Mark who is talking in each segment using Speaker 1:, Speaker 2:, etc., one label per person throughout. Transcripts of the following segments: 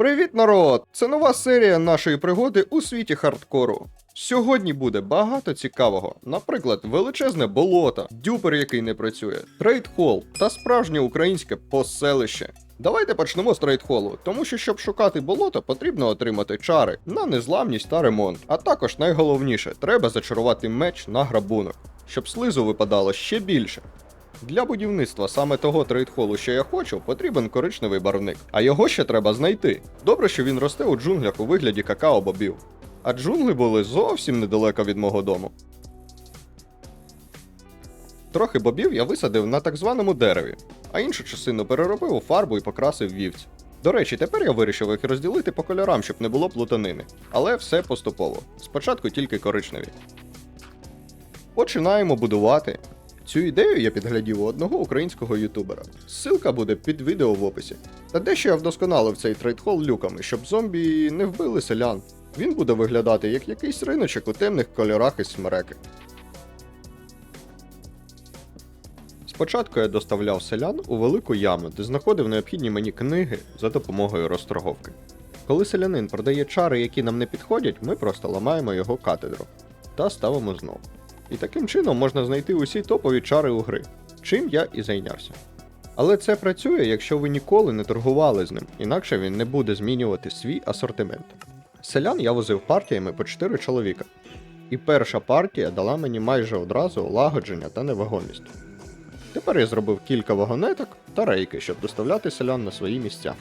Speaker 1: Привіт, народ! Це нова серія нашої пригоди у світі хардкору. Сьогодні буде багато цікавого, наприклад, величезне болото, дюпер, який не працює, трейдхол та справжнє українське поселище. Давайте почнемо з трейдхолу, тому що щоб шукати болото, потрібно отримати чари на незламність та ремонт. А також найголовніше, треба зачарувати меч на грабунок, щоб слизу випадало ще більше. Для будівництва саме того трейдхолу, що я хочу, потрібен коричневий барвник, а його ще треба знайти. Добре, що він росте у джунглях у вигляді какао-бобів. А джунглі були зовсім недалеко від мого дому. Трохи бобів я висадив на так званому дереві, а іншу частину переробив у фарбу і покрасив вівці. До речі, тепер я вирішив їх розділити по кольорам, щоб не було плутанини. Але все поступово. Спочатку тільки коричневі. Починаємо будувати. Цю ідею я підглядів у одного українського ютубера. Ссылка буде під відео в описі. Та дещо я вдосконалив цей трейдхол люками, щоб зомбі не вбили селян. Він буде виглядати як якийсь риночок у темних кольорах із смереки. Спочатку я доставляв селян у велику яму, де знаходив необхідні мені книги за допомогою розторговки. Коли селянин продає чари, які нам не підходять, ми просто ламаємо його катедру та ставимо знову. І таким чином можна знайти усі топові чари у гри, чим я і зайнявся. Але це працює, якщо ви ніколи не торгували з ним, інакше він не буде змінювати свій асортимент. Селян я возив партіями по 4 чоловіка. І перша партія дала мені майже одразу лагодження та невагомість. Тепер я зробив кілька вагонеток та рейки, щоб доставляти селян на свої місця.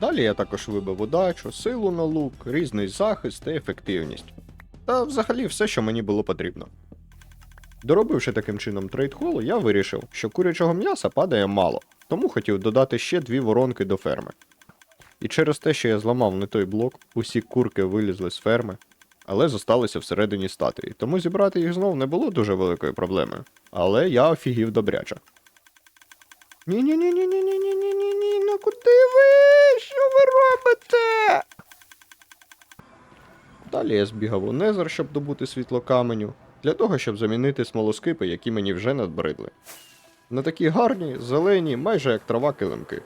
Speaker 1: Далі я також вибив удачу, силу на лук, різний захист та ефективність. Та взагалі все, що мені було потрібно. Доробивши таким чином трейдхол, я вирішив, що курячого м'яса падає мало, тому хотів додати ще дві воронки до ферми. І через те, що я зламав не той блок, усі курки вилізли з ферми, але зосталися всередині статуї, тому зібрати їх знов не було дуже великою проблемою. Але я офігів добряче. Ні-ні-ні-ні-ні-ні-ні-ні, ну куди робите? Далі я збігав у Незер, щоб добути світло каменю, для того, щоб замінити смолоскипи, які мені вже надбридли. На такі гарні, зелені, майже як трава килимки.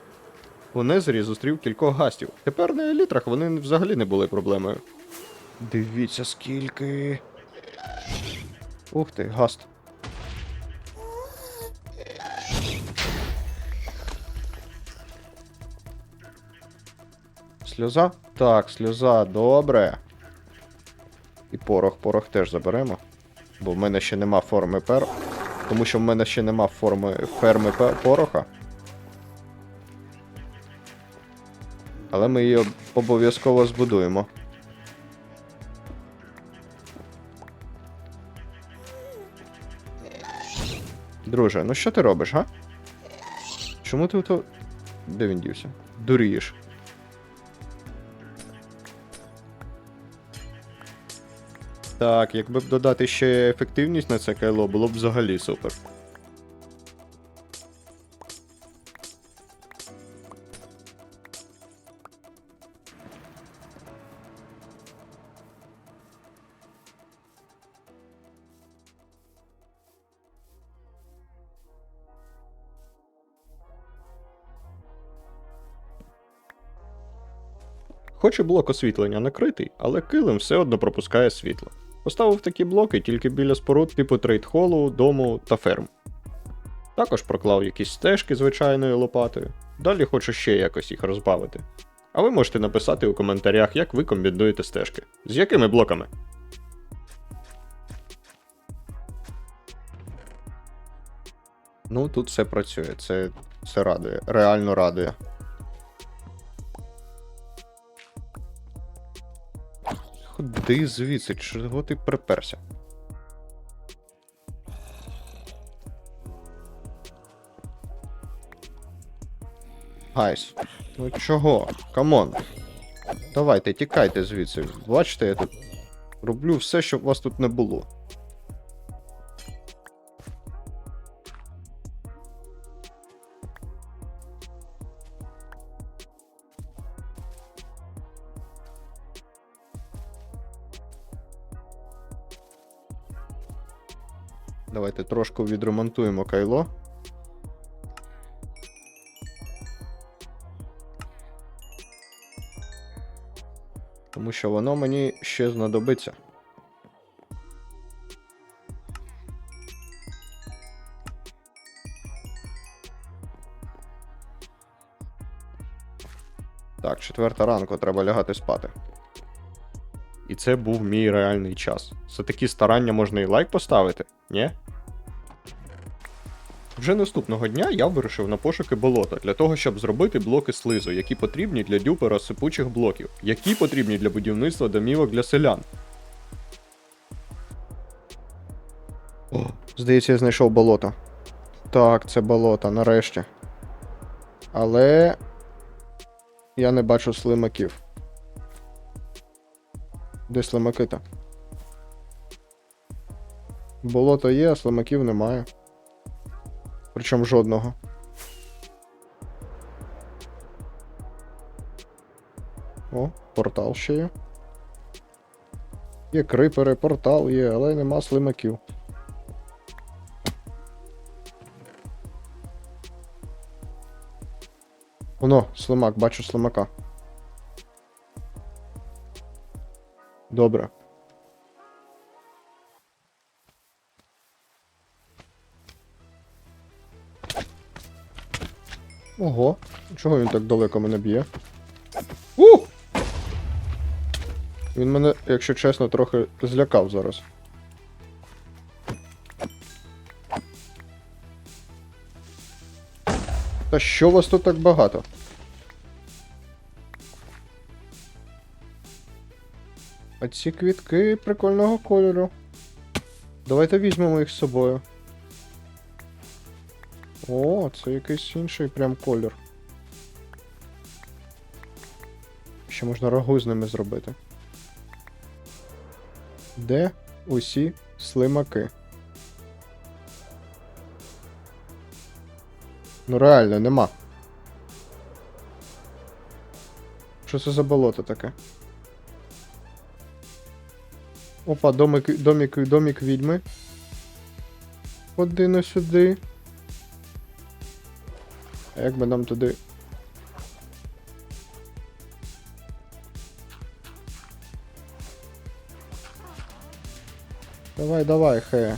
Speaker 1: У Незері зустрів кількох гастів. Тепер на елітрах вони взагалі не були проблемою. Дивіться скільки. Ух ти, гаст. Сльоза? Так, сльоза, добре. І порох, порох теж заберемо. Бо в мене ще нема форми пер. Тому що в мене ще нема форми ферми пе- пороха. Але ми її обов'язково збудуємо. Друже, ну що ти робиш, га? Чому ти ото. Де він дівся? Дурієш. Так, якби б додати ще ефективність на це кайло, було б взагалі супер. Хоч і блок освітлення накритий, але килим все одно пропускає світло. Поставив такі блоки тільки біля споруд типу трейдхолу, дому та ферм. Також проклав якісь стежки звичайною лопатою. Далі хочу ще якось їх розбавити. А ви можете написати у коментарях, як ви комбінуєте стежки. З якими блоками? Ну, тут все працює, це, це радує, реально радує. Ходи звідси, чого ти приперся? Гайс. Ну чого? Камон. Давайте, тікайте звідси. Бачите, я тут роблю все, щоб вас тут не було. Давайте трошки відремонтуємо кайло. Тому що воно мені ще знадобиться. Так, четверта ранку, треба лягати спати. І це був мій реальний час. За такі старання можна і лайк поставити, ні? Вже наступного дня я вирушив на пошуки болота для того, щоб зробити блоки слизу, які потрібні для дюпера сипучих блоків, які потрібні для будівництва домівок для селян. О, здається, я знайшов болото. Так, це болото, нарешті. Але я не бачу слимаків. Де слимаки-то? Болото є, а слимаків немає. Причому жодного. О, портал ще є. Є крипери, портал є, але нема слимаків. Воно, слимак, бачу слимака. Добре. Ого, чого він так далеко мене б'є? У! Він мене, якщо чесно, трохи злякав зараз. Та що вас тут так багато? А ці квітки прикольного кольору. Давайте візьмемо їх з собою. О, це якийсь інший прям колір. Ще можна рагу з ними зробити. Де усі слимаки? Ну реально, нема. Що це за болото таке? Опа, домик, домик, домик відьми. Ходи на сюди. А як би нам туди. Давай, давай, хе.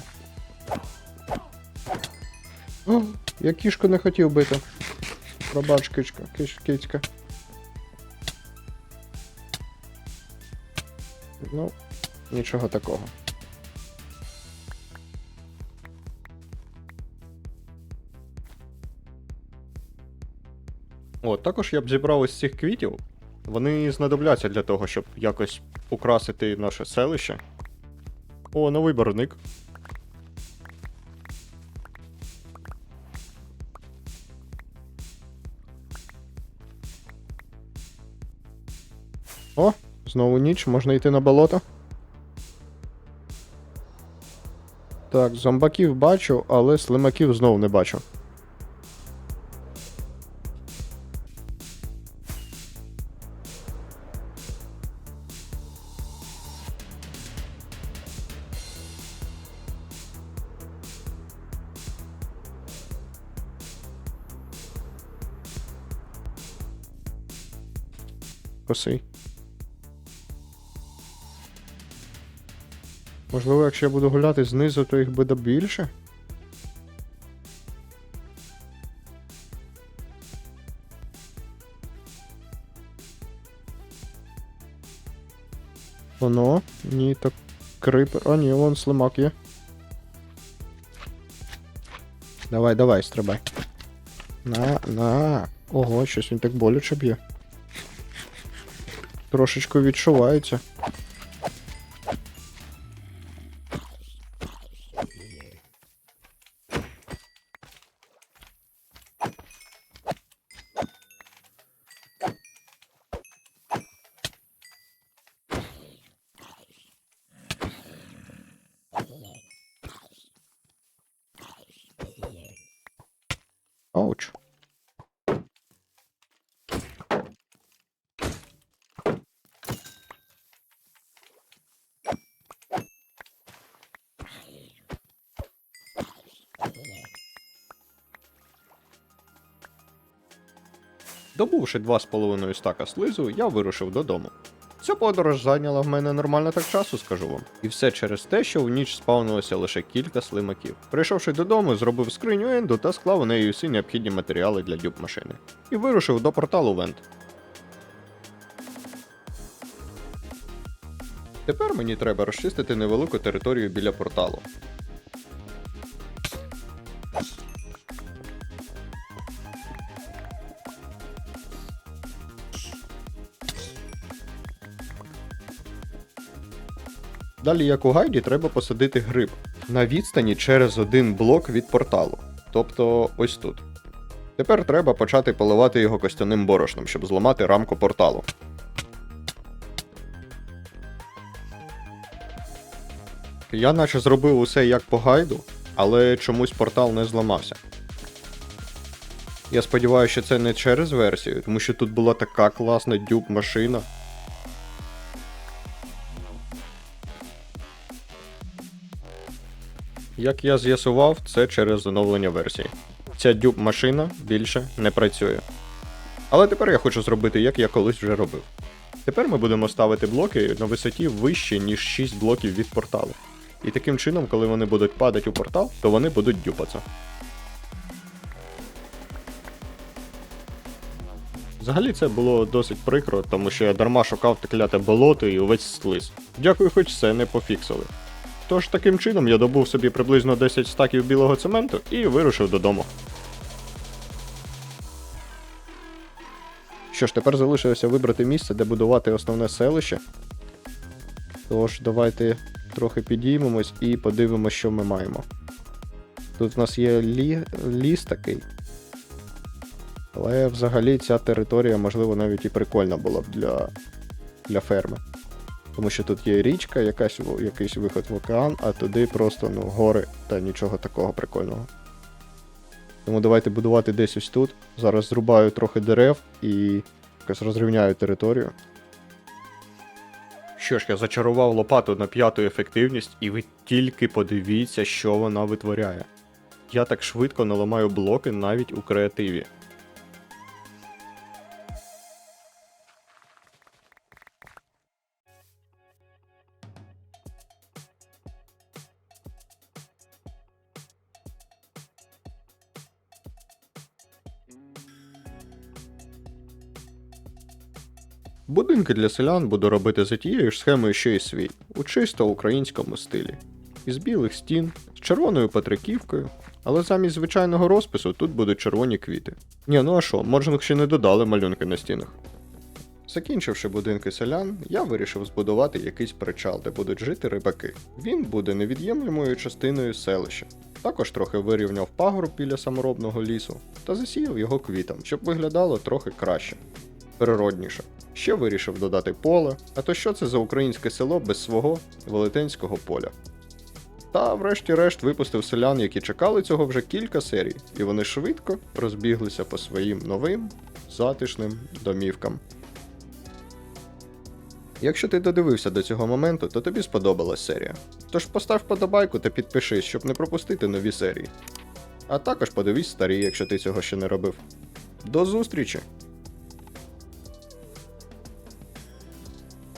Speaker 1: О, я кішку не хотів бити. Пробач, кичка, кич, кицька. Ну, нічого такого. О, також я б зібрав ось цих квітів. Вони знадобляться для того, щоб якось украсити наше селище. О, новий барвник. О, знову ніч, можна йти на болото. Так, зомбаків бачу, але слимаків знову не бачу. Косий. Можливо, якщо я буду гуляти знизу, то їх буде більше? Воно? Ні, так крипер. А, ні, вон слимак є. Давай, давай, стрибай. На, на. Ого, щось він так боляче б'є. Трошечки відчувається. Добувши 2,5 стака слизу, я вирушив додому. Ця подорож зайняла в мене нормально так часу, скажу вам. І все через те, що в ніч спавнилося лише кілька слимаків. Прийшовши додому, зробив скриню Енду та склав у неї усі необхідні матеріали для дюб машини. І вирушив до порталу Вент. Тепер мені треба розчистити невелику територію біля порталу. Далі, як у гайді, треба посадити гриб на відстані через один блок від порталу. Тобто ось тут. Тепер треба почати поливати його костяним борошном, щоб зламати рамку порталу. Я наче зробив усе як по гайду, але чомусь портал не зламався. Я сподіваюся, що це не через версію, тому що тут була така класна дюб машина. Як я з'ясував, це через оновлення версії. Ця дюб машина більше не працює. Але тепер я хочу зробити, як я колись вже робив. Тепер ми будемо ставити блоки на висоті вище, ніж 6 блоків від порталу. І таким чином, коли вони будуть падати у портал, то вони будуть дюпатися. Взагалі це було досить прикро, тому що я дарма шукав те кляте болото і увесь слиз. Дякую, хоч це не пофіксили. Тож таким чином я добув собі приблизно 10 стаків білого цементу і вирушив додому. Що ж, тепер залишилося вибрати місце, де будувати основне селище. Тож, давайте трохи підіймемось і подивимося, що ми маємо. Тут в нас є лі... ліс такий. Але взагалі ця територія, можливо, навіть і прикольна була б для, для ферми. Тому що тут є річка, якась, якийсь виход в океан, а туди просто ну, гори та нічого такого прикольного. Тому давайте будувати десь ось тут. Зараз зрубаю трохи дерев і якось розрівняю територію. Що ж, я зачарував лопату на п'яту ефективність, і ви тільки подивіться, що вона витворяє. Я так швидко наламаю блоки навіть у креативі. Будинки для селян буду робити за тією ж схемою, що і свій, у чисто українському стилі. Із білих стін, з червоною патриківкою, але замість звичайного розпису тут будуть червоні квіти. Ні, ну а що, Моджинг ще не додали малюнки на стінах. Закінчивши будинки селян, я вирішив збудувати якийсь причал, де будуть жити рибаки. Він буде невід'ємлемою частиною селища. Також трохи вирівняв пагорб біля саморобного лісу та засіяв його квітом, щоб виглядало трохи краще, природніше. Ще вирішив додати поле, а то що це за українське село без свого велетенського поля. Та врешті-решт випустив селян, які чекали цього вже кілька серій, і вони швидко розбіглися по своїм новим затишним домівкам. Якщо ти додивився до цього моменту, то тобі сподобалась серія. Тож постав вподобайку та підпишись, щоб не пропустити нові серії. А також подивись старі, якщо ти цього ще не робив. До зустрічі!